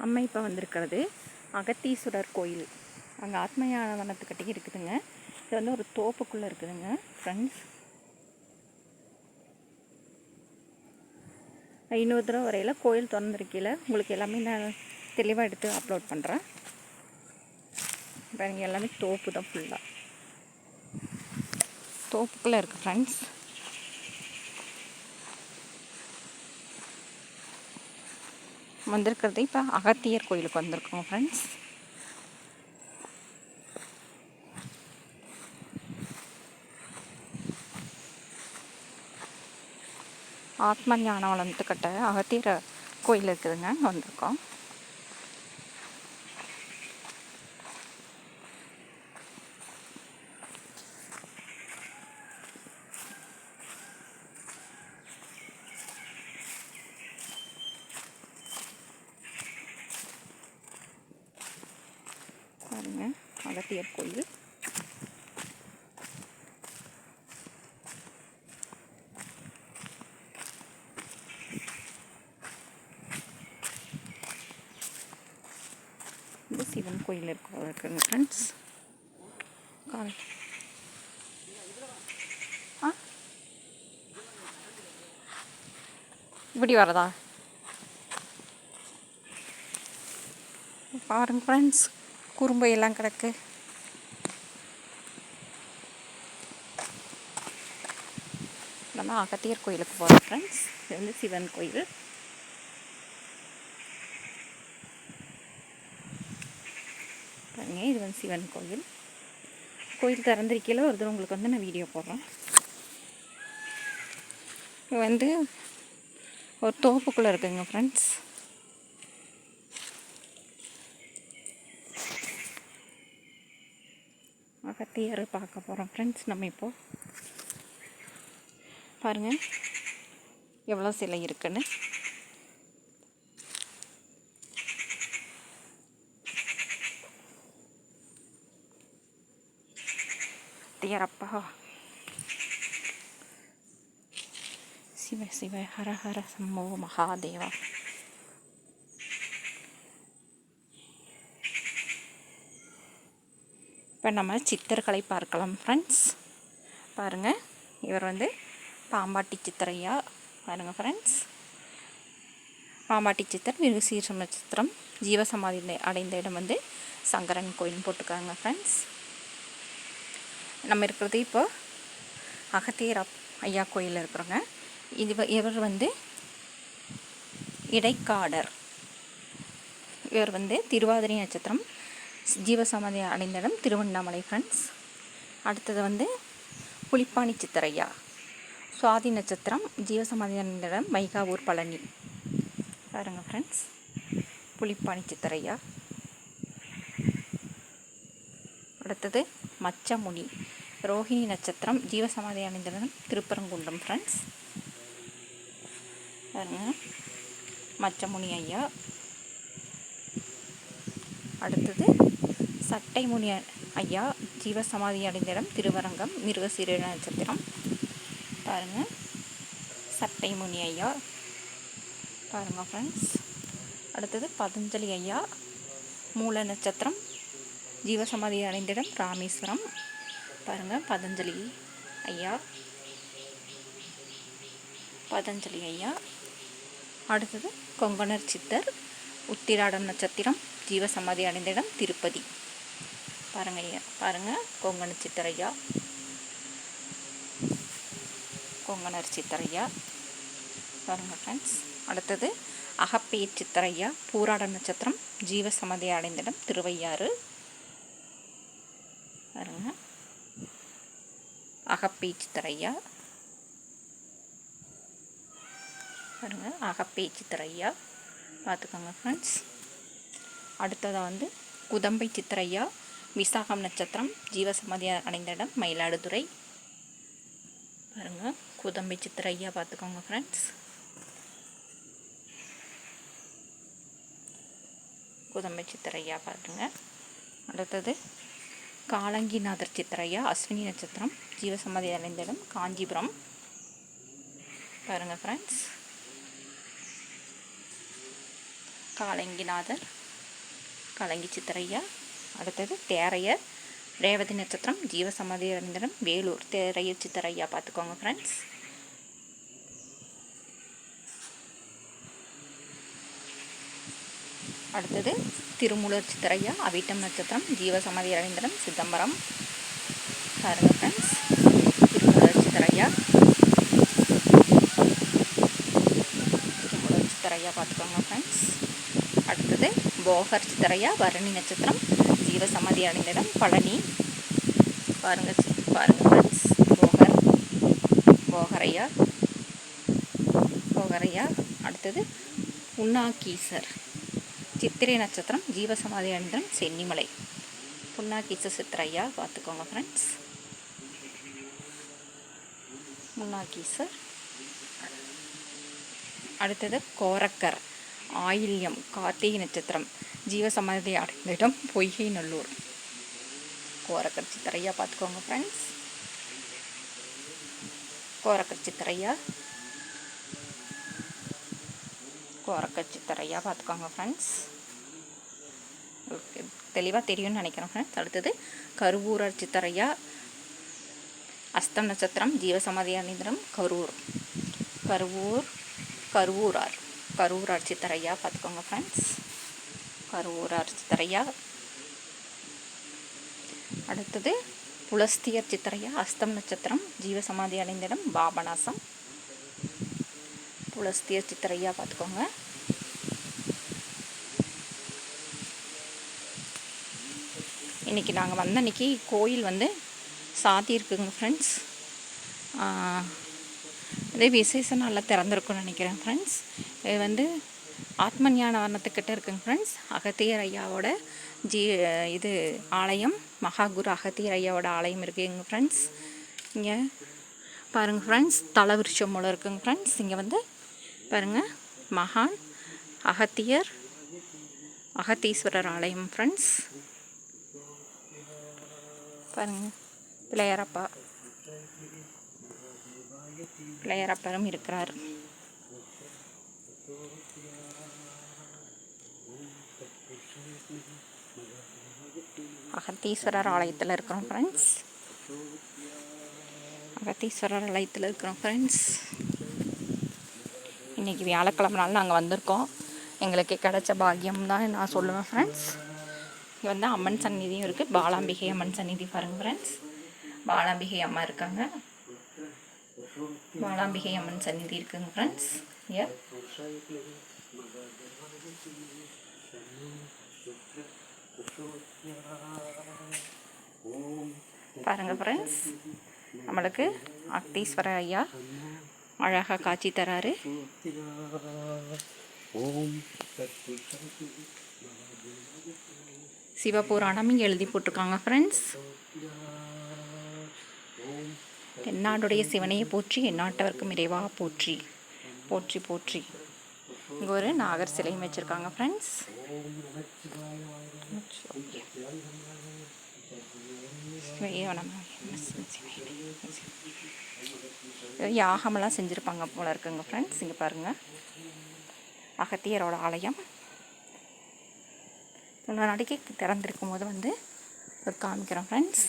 நம்ம இப்போ வந்திருக்கிறது. அகத்தீஸ்வரர் கோயில். அங்கே ஆத்மயானவனத்துக்கிட்டே இருக்குதுங்க. இது வந்து ஒரு தோப்புக்குள்ளே இருக்குதுங்க ஃப்ரெண்ட்ஸ் ஐநூறு தடவை வரையில் கோயில் திறந்துருக்கையில் உங்களுக்கு எல்லாமே நான் தெளிவாக எடுத்து அப்லோட் பண்ணுறேன் இப்போ எல்லாமே தோப்பு தான் ஃபுல்லாக தோப்புக்குள்ளே இருக்குது ஃப்ரெண்ட்ஸ் வந்திருக்கிறது இப்போ அகத்தியர் கோயிலுக்கு வந்திருக்கோம் ஃப்ரெண்ட்ஸ் ஆத்ம ஞான வளர்ந்துக்கிட்ட அகத்தியர் கோயில் இருக்குதுங்க வந்திருக்கோம் பாருங்க அகத்தியர் கோயில் சிவன் கோயில் இருக்கிறாங்க இருக்குங்க ஃப்ரெண்ட்ஸ் கால். ஆ? இப்படி வரதா? பாருங்க ஃப்ரெண்ட்ஸ் குறும்பை எல்லாம் கிடக்கு. நம்ம அகத்தியர் கோயிலுக்கு போகிறோம் ஃப்ரெண்ட்ஸ் இது வந்து சிவன் கோயில். பாருங்க இது வந்து சிவன் கோயில். கோயில் திறந்திருக்கையில் ஒரு தடவை உங்களுக்கு வந்து நான் வீடியோ போடுறேன். இது வந்து ஒரு தோப்புக்குள்ளே இருக்குங்க ஃப்ரெண்ட்ஸ் அகத்தியர் பார்க்க போகிறோம் ஃப்ரெண்ட்ஸ் நம்ம இப்போ பாருங்கள் எவ்வளோ சிலை இருக்குன்னு. தியரப்பா சிவ சிவ ஹர ஹர சம்மோ மகாதேவா. இப்போ நம்ம சித்தர்களை பார்க்கலாம் ஃப்ரெண்ட்ஸ் பாருங்கள் இவர் வந்து பாம்பாட்டி சித்தரையா? பாருங்கள் ஃப்ரெண்ட்ஸ் பாம்பாட்டி சித்தர் மிருகசீர்ஷம் நட்சத்திரம் ஜீவசமாதி அடைந்த இடம் வந்து சங்கரன் கோயில்னு போட்டுருக்காங்க ஃப்ரெண்ட்ஸ் நம்ம இருக்கிறது இப்போ அகத்தியர் ஐயா கோயிலில் இருக்கிறோங்க. இது இவர் வந்து இடைக்காடர். இவர் வந்து திருவாதிரை நட்சத்திரம். ஜீவசமாதி அடைந்த இடம் திருவண்ணாமலை ஃப்ரெண்ட்ஸ் அடுத்தது வந்து புலிப்பாணி சித்தரையா சுவாதி நட்சத்திரம் ஜீவசமாதி அடைந்த இடம் பழனி. பாருங்கள் ஃப்ரெண்ட்ஸ் புலிப்பாணி சித்தரையா. அடுத்தது மச்சமுனி. ரோஹிணி நட்சத்திரம் ஜீவசமாதி அடைந்த திருப்பரங்குன்றம் ஃப்ரெண்ட்ஸ் பாருங்க. மச்சமுனி ஐயா. அடுத்தது சட்டைமுனி ஐயா ஜீவசமாதி அடைந்த இடம் திருவரங்கம் மிருகசீர நட்சத்திரம். பாருங்க. சட்டைமுனி ஐயா. பாருங்கள் ஃப்ரெண்ட்ஸ் அடுத்தது பதஞ்சலி ஐயா. மூல நட்சத்திரம். ஜீவசமாதி அடைந்திடம் ராமேஸ்வரம். பாருங்கள் பதஞ்சலி ஐயா. பதஞ்சலி ஐயா. அடுத்தது கொங்கணர் சித்தர். உத்திராடம் நட்சத்திரம். ஜீவசமாதி அடைந்த இடம் திருப்பதி. பாருங்க ஐயா பாருங்கள் கொங்கண சித்தரையா கொங்கணர் சித்தரையா? பாருங்க ஃப்ரெண்ட்ஸ் அடுத்தது அகப்பேர் சித்தரையா? பூராடம் நட்சத்திரம் ஜீவசமதி அடைந்த இடம் திருவையாறு. பாருங்க. அகப்பே சித்தரையா? பாருங்க அகப்பே சித்தரையா? பார்த்துக்கோங்க ஃப்ரெண்ட்ஸ் அடுத்ததாக வந்து குதம்பை சித்திரையா? விசாகம் நட்சத்திரம் ஜீவசமாதி அடைந்த இடம் மயிலாடுதுறை. பாருங்கள் குதம்பை சித்திரையா பார்த்துக்கோங்க ஃப்ரெண்ட்ஸ் குதம்பை சித்திரையா பாருங்க அடுத்தது காலங்கிநாதர் சித்திரையா அஸ்வினி நட்சத்திரம் ஜீவசம்மதி அடைந்த இடம் காஞ்சிபுரம். பாருங்கள் ஃப்ரெண்ட்ஸ் காலங்கிநாதர் கலங்கி சித்திரையா அடுத்தது தேரையர் ரேவதி நட்சத்திரம் ஜீவசமாதி அடைந்தனம் வேலூர் தேரையர் சித்தரையா பார்த்துக்கோங்க ஃப்ரெண்ட்ஸ் அடுத்தது திருமூலர் சித்தரையா அவிட்டம் நட்சத்திரம் ஜீவசமாதி அடைந்தனம் சிதம்பரம். பாருங்க ஃப்ரெண்ட்ஸ் திருமூலர் சித்தரையா. திருமூலர் சித்தரையா பார்த்துக்கோங்க ஃப்ரெண்ட்ஸ் அடுத்தது போகர் சித்தரையா பரணி நட்சத்திரம் ஜீவசமாதி அடைந்திடம் பழனி. பாருங்க பாருங்க ஃப்ரெண்ட்ஸ் போகர் போகரையா போகரையா. அடுத்தது உண்ணாக்கீசர் சித்திரை நட்சத்திரம் ஜீவசமாதி அடைந்திடம் சென்னிமலை. புண்ணாக்கீசர் சித்திரையா பார்த்துக்கோங்க ஃப்ரெண்ட்ஸ் முன்னாக்கீசர் அடுத்தது கோரக்கர். ஆயில்யம் கார்த்திகை நட்சத்திரம் ஜீவசமாதி அடைந்த இடம் பொய்கை நல்லூர். கோரக்கர் தரையாக பார்த்துக்கோங்க ஃப்ரெண்ட்ஸ் கோரக்கர் தரையா. கோரக்கர் சித்திரையா பார்த்துக்கோங்க ஃப்ரெண்ட்ஸ் ஓகே தெளிவாக தெரியும்னு நினைக்கிறேன் ஃப்ரெண்ட்ஸ் அடுத்தது கருவூரர் சித்தரையா அஸ்தம் நட்சத்திரம் ஜீவசமாதி அணிந்திரம் கரூர். கருவூர் கருவூரார். கரூர் சித்தரையா பார்த்துக்கோங்க ஃப்ரெண்ட்ஸ் கரூர் சித்தரையா அடுத்தது புலஸ்தியர் சித்தரையா அஸ்தம் நட்சத்திரம் ஜீவசமாதி அடைந்திடம் பாபநாசம் புலஸ்தியர் சித்தரையா பார்த்துக்கோங்க இன்றைக்கி நாங்கள் வந்த அன்றைக்கி கோயில் வந்து சாத்தியிருக்குங்க ஃப்ரெண்ட்ஸ் இதே விசேஷ நாளில் திறந்திருக்கும்னு நினைக்கிறேன் ஃப்ரெண்ட்ஸ் இது வந்து ஆத்ம ஞான வர்ணத்துக்கிட்ட இருக்குங்க ஃப்ரெண்ட்ஸ் அகத்தியர் ஐயாவோட ஜி இது ஆலயம் மகாகுரு அகத்தியர் ஐயாவோட ஆலயம் இருக்குங்க ஃப்ரெண்ட்ஸ் இங்கே பாருங்கள் ஃப்ரெண்ட்ஸ் தலவிருஷம் மூலம் இருக்குங்க ஃப்ரெண்ட்ஸ் இங்கே வந்து பாருங்கள் மகான் அகத்தியர் அகத்தீஸ்வரர் ஆலயம் ஃப்ரெண்ட்ஸ் பாருங்கள் பிள்ளையாரப்பா. பிள்ளையாரப்பரும் இருக்கிறார். அகத்தீஸ்வரர் ஆலயத்தில் இருக்கிறோம் ஃப்ரெண்ட்ஸ் அகத்தீஸ்வரர் ஆலயத்தில் இருக்கிறோம் ஃப்ரெண்ட்ஸ் இன்றைக்கி வியாழக்கிழமை நாள் நாங்கள் வந்திருக்கோம். எங்களுக்கு கிடைச்ச பாக்கியம் தான் நான் சொல்லுவேன் ஃப்ரெண்ட்ஸ் இங்கே வந்து அம்மன் சந்நிதியும் இருக்குது பாலாம்பிகை அம்மன் சந்நிதி பாருங்க ஃப்ரெண்ட்ஸ் பாலாம்பிகை அம்மா இருக்காங்க. பாலாம்பிகை அம்மன் சந்நிதி இருக்குங்க ஃப்ரெண்ட்ஸ் ஏ பாருங்க ஃப்ரெண்ட்ஸ் நம்மளுக்கு அக்தீஸ்வரர் ஐயா அழகாக காட்சி தராரு. ஓம் சிவபுராணம் இங்கே எழுதி போட்டிருக்காங்க ஃப்ரெண்ட்ஸ் என்னாடுடைய சிவனையை போற்றி எந்நாட்டவர்க்கும் இறைவா போற்றி போற்றி போற்றி. இங்கே ஒரு நாகர் சிலையும் வச்சுருக்காங்க ஃப்ரெண்ட்ஸ் யாகமெல்லாம் செஞ்சுருப்பாங்க போல இருக்குங்க ஃப்ரெண்ட்ஸ் இங்கே பாருங்கள் அகத்தியரோட ஆலயம் முன்னாடிக்கு திறந்திருக்கும் போது வந்து காமிக்கிறோம் ஃப்ரெண்ட்ஸ்